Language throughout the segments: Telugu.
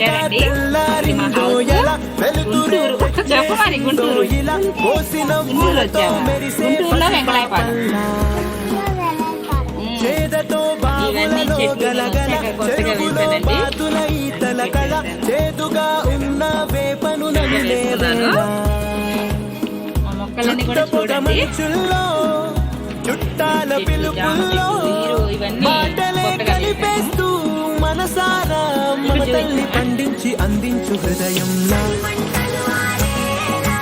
పెట్టారండి ఇది మా హౌస్ గుంటూరు చెప్పు మరి గుంటూరు. గుంటూరు వచ్చాము గుంటూరులో వెంకలాయపాలెం ఉమ్. ఇవన్నీ చెట్లు నేను వచ్చాక కొత్తగా వేసానండి వేసుకున్నాను. మా మొక్కలన్నీ కూడా చూడండి. చుట్టాల పిలుపుల్లో ఇవన్నీ కొత్తగా మన తల్లి పండించి అందించు హృదయంలా.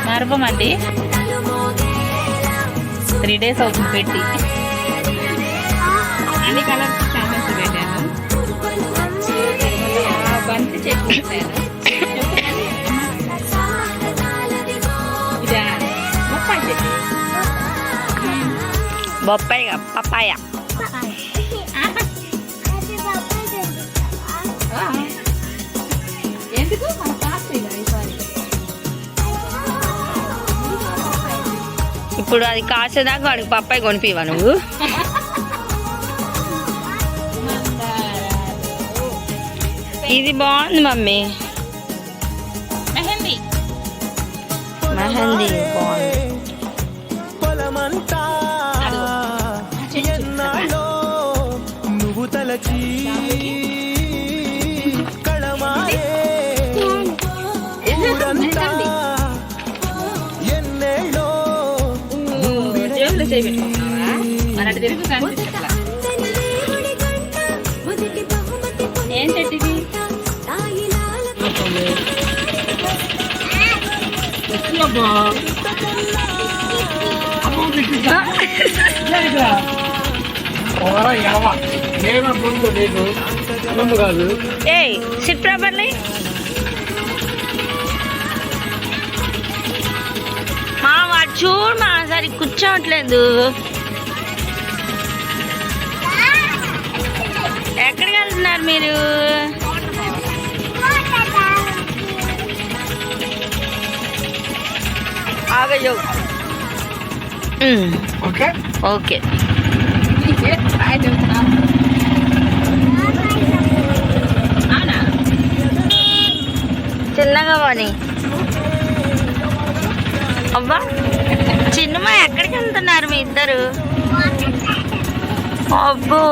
మరపం అండి. త్రీ డేస్ అవుతుంది పెట్టి. అన్ని కలర్స్ చామంతి పెట్టాను బంతి చెట్టు పెట్టాను బొప్పాయి పప్పాయ. ఇప్పుడు అది కాసేదాకా వాడికి పప్పాయి కొనిపివా నువ్వు? ఇది బాగుంది మమ్మీ. మెహందీ. మెహందీ బాగుంది. ఏయ్ సిట్ ప్రాపర్లీ మా వాడు చూడు మా సరి కూర్చోవట్లేదు. ఎక్కడికి వెళ్తున్నారు మీరు? ఆగజో ఓకే. ఓకే. అవునా? చిన్నగా పోని అబ్బా చిన్నమ్మ ఎక్కడికి వెళ్తున్నారు మీ ఇద్దరు? అబ్బో.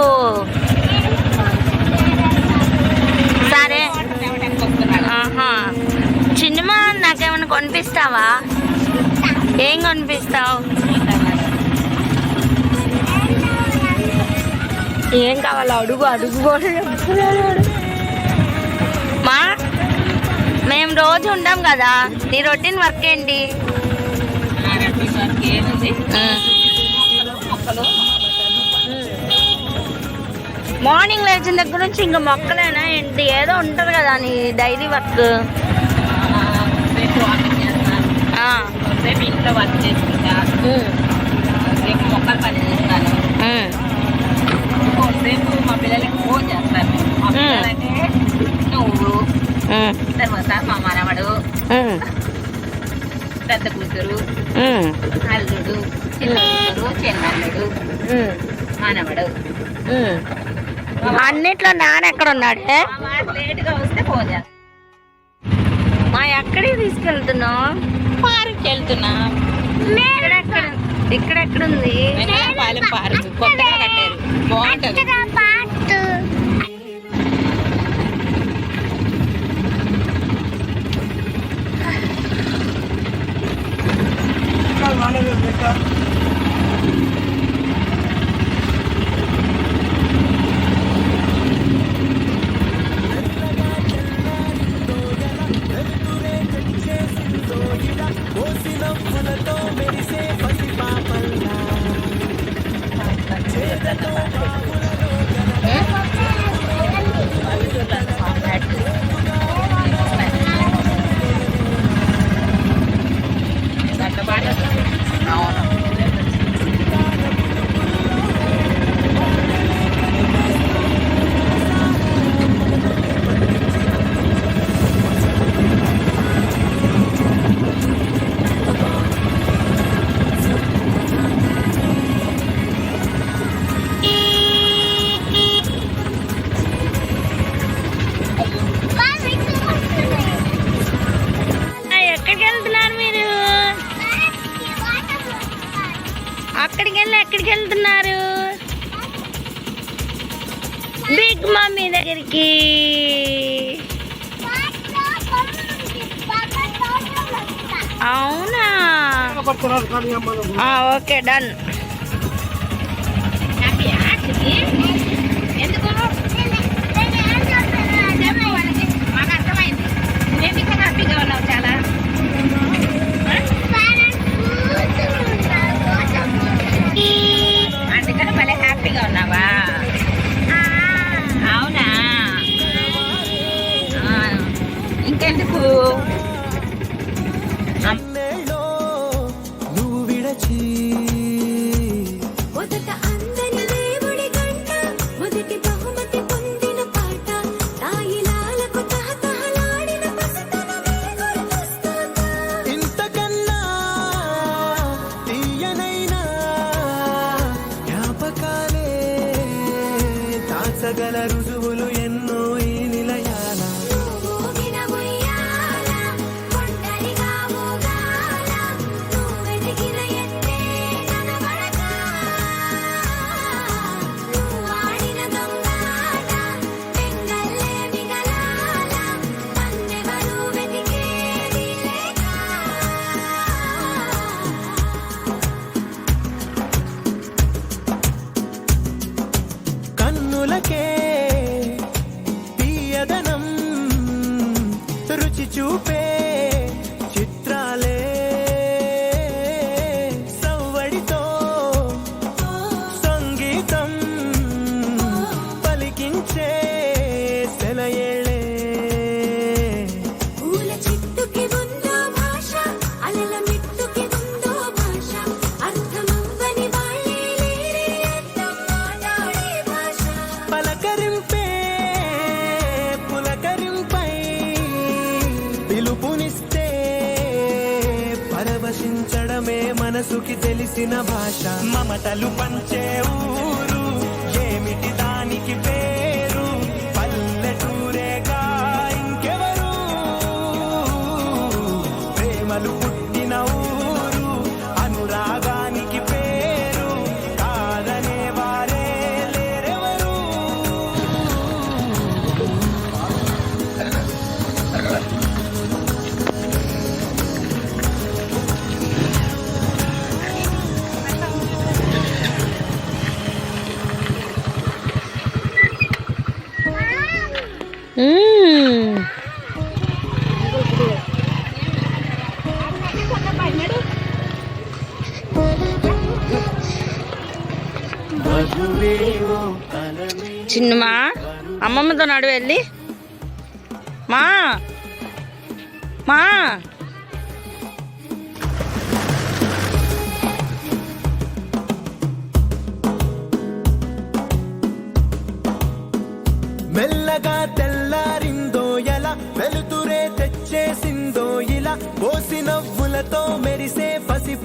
సరే. ఆహా. చిన్నమ్మ నాకేమైనా కొనిపిస్తావా? ఏం కనిపిస్తావు? ఏం కావాలో అడుగు అడుగు కూడా మా మేము రోజు ఉంటాం కదా నీ రొటీన్ వర్క్ ఏంటి? మార్నింగ్ లేచిన దగ్గర నుంచి ఇంకా మొక్కలేనా ఏంటి? ఏదో ఉంటుంది కదా నీ డైలీ వర్క్. రేపు ఇంట్లో వర్క్ చేసుకుంటా. రేపు మొక్కలు పని చేస్తాను రేపు మా పిల్లలకి ఫోన్ చేస్తాను. మా పిల్లలంటే నువ్వు తర్వాత మా మనవడు పెద్ద కూతురు అల్లుడు చిన్న కూతురు చిన్నల్లుడు మనవడు. అన్నిట్లో నాన్న ఎక్కడ ఉన్నాడే? లేటుగా వస్తే ఫోన్ చేస్తాను మా ఎక్కడికి తీసుకెళ్తున్నావు? నుంచి వెళ్తున్నాం. ఇక్కడెక్కడ ఉంది పాలెం పార్క్. కొత్తగా కట్టారు. బాగుంటుంది. Thank you. okay, done. ಸಗಲ ರುಜು మమతలు పంచే ఊరు ఏమిటి దానికి పేరు? పల్లెటూరేగా ఇంకెవరు? ప్రేమలు చిన్నమా అమ్మమ్మతో నడు వెళ్ళి. మా మా.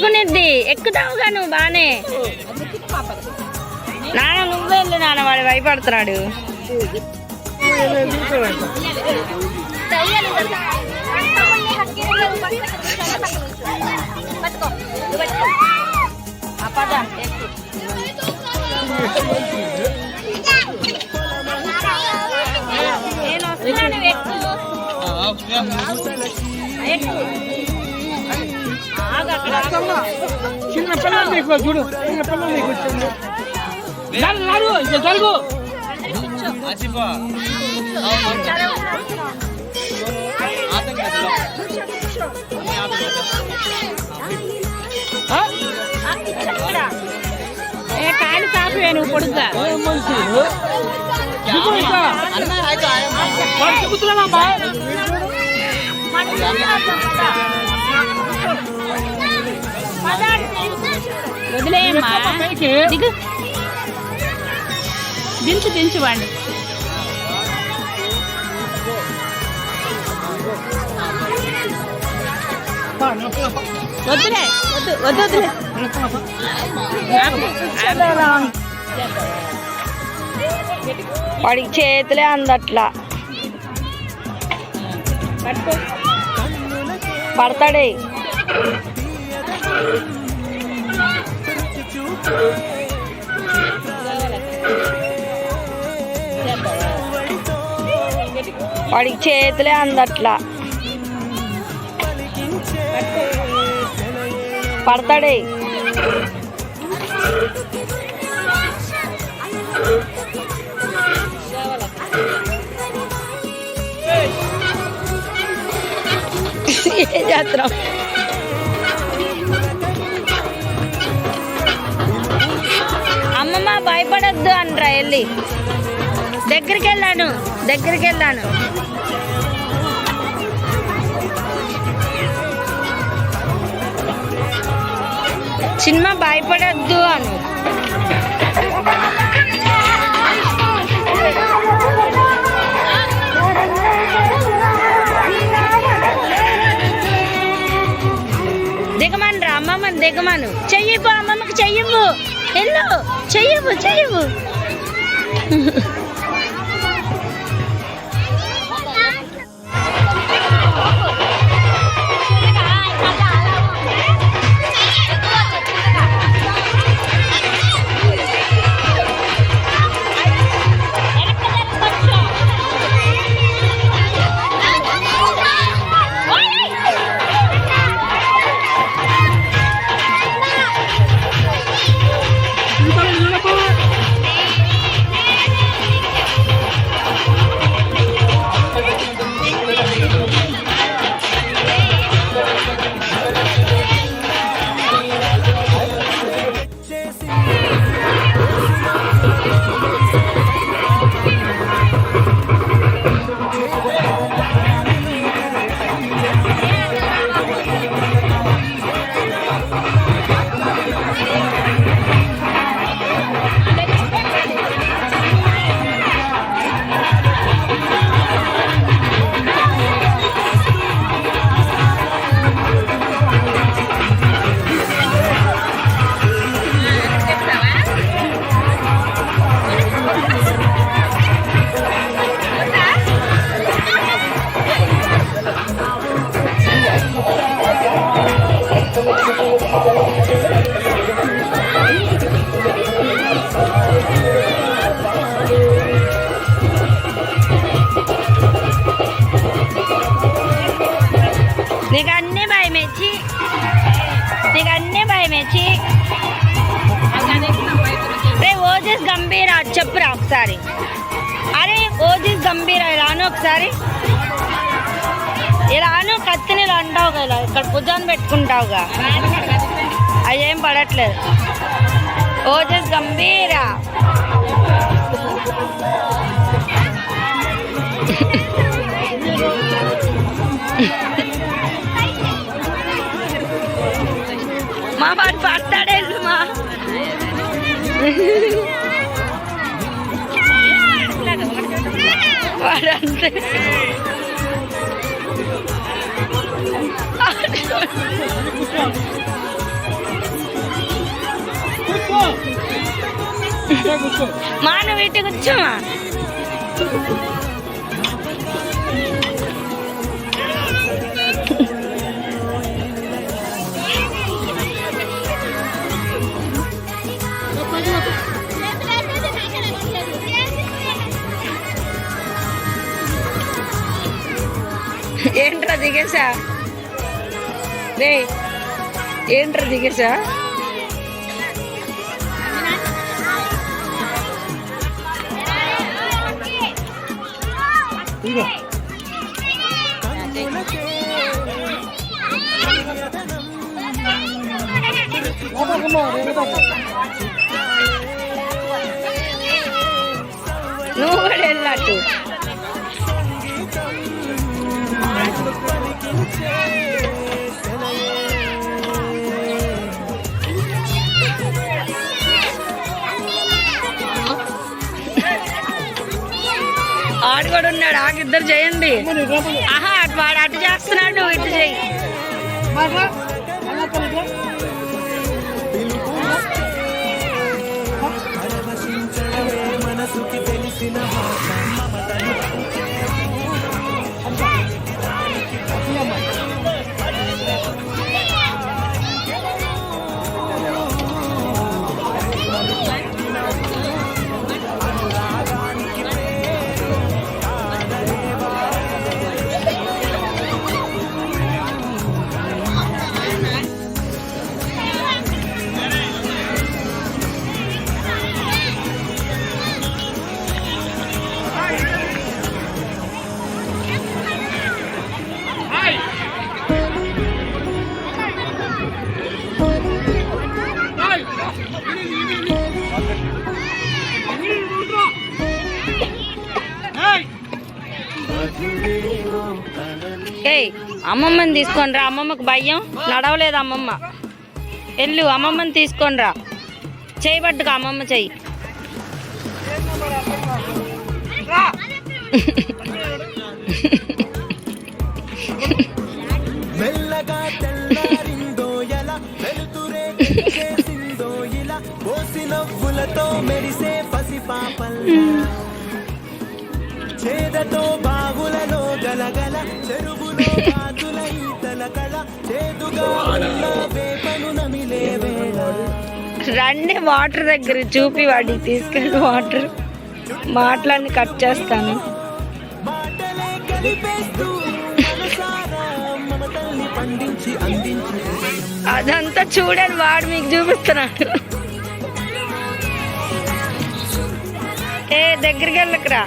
పట్టుకునిద్ది ఎక్కుతావుగా నువ్వు బానే నాన్న నువ్వేళ్ళు నాన్న వాడు భయపడుతున్నాడు నేను వస్తున్నాను ఎక్కువ చిన్న పిల్లలు నీకు చూడు చిన్న పిల్లలు నీకు వచ్చింది జరుగు ఇంకా జరుగు కాలు కాపి నువ్వు కొడుతా కుదురుతున్నామా వదిలేయమ్మా. దిగు. దించు దించు వాడిని వద్దులే వద్దు వద్దు వద్దులే. వాడికి చేతులే అందట్లా. పడతాడే. వాడికి చేతులే అందట్లా. పడతాడే. ఏ జాత్ర భయపడొద్దు అనరా వెళ్ళి. దగ్గరికి వెళ్ళాను దగ్గరికి వెళ్ళాను సినిమా భయపడొద్దు అను. దిగమను రా అమ్మమ్మని దిగమను. చెయ్యిపో అమ్మమ్మకి చెయ్యవు వెళ్ళు చెయ్యవు చెయ్యవు. నీకు అన్నీ భయమేచి రే ఓజస్ గంభీర చెప్పురా ఒకసారి. అరే ఓజస్ గంభీర రాను ఒకసారి. ఇలాను కత్తిని ఇలా అంటావు కదా ఇక్కడ భుజాన్ని పెట్టుకుంటావుగా. అవి ఏం పడట్లేదు. ఓజస్ గంభీరా. వాడంతే మా నువ్వు ఇటు kita digas ya. Nih, yang terdigas ya. Nuh, lelah tuh. ఆడు కూడా ఉన్నాడు ఆకి ఇద్దరు చేయండి. ఆహా అటు వాడు అటు చేస్తున్నాడు ఇటు చేయి. మనసుకి తెలిసిన భాష అమ్మమ్మని తీసుకొని రా అమ్మమ్మకు భయం. నడవలేదు అమ్మమ్మ. వెళ్ళు అమ్మమ్మని తీసుకొని రా చేయి అమ్మమ్మ చెయ్యి మెల్లగా తెల్లారిందో నవ్వులతో మెరిసే పసి చేదతో గలగల చెరువులో రండి వాటర్ దగ్గర చూపి వాడికి తీసుకెళ్ళి వాటర్. మాటలన్నీ కట్ చేస్తాను. అదంతా చూడండి వాడు మీకు చూపిస్తున్నాడు. ఏ దగ్గరికి వెళ్ళకురా.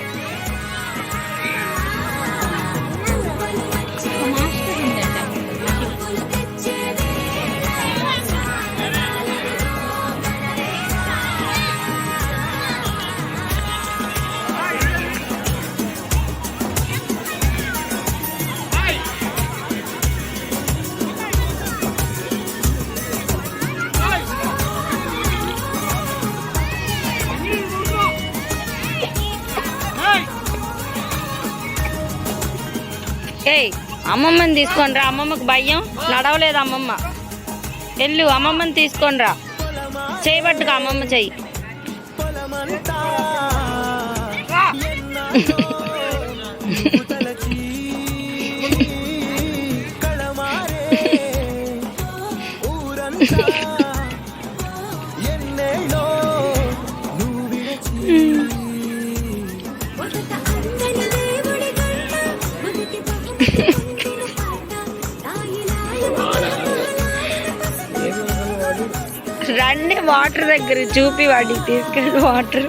అమ్మమ్మని తీసుకొని రా అమ్మమ్మకు భయం. నడవలేదు అమ్మమ్మ. వెళ్ళు అమ్మమ్మని తీసుకొని రా చేయబట్టుగా అమ్మమ్మ చెయ్యి రండి వాటర్ దగ్గర చూపి వాడికి తీసుకెళ్ళి వాటర్.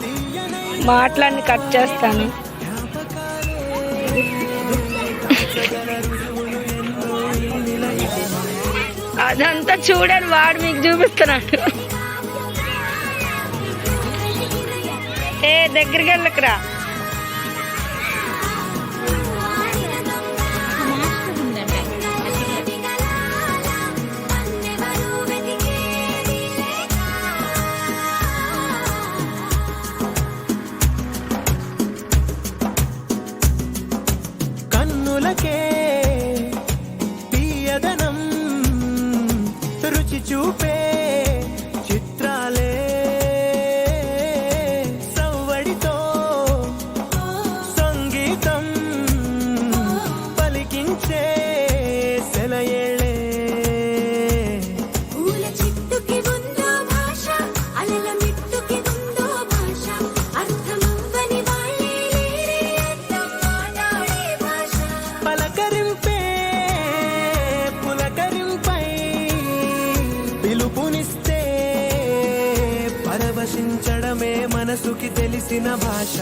మాటలన్నీ కట్ చేస్తాను. అదంతా చూడండి వాడు మీకు చూపిస్తున్నాడు. ఏ దగ్గరికి వెళ్ళకరా. రుచి చూపే పిలుపునిస్తే పరవశించడమే మనసుకి తెలిసిన భాష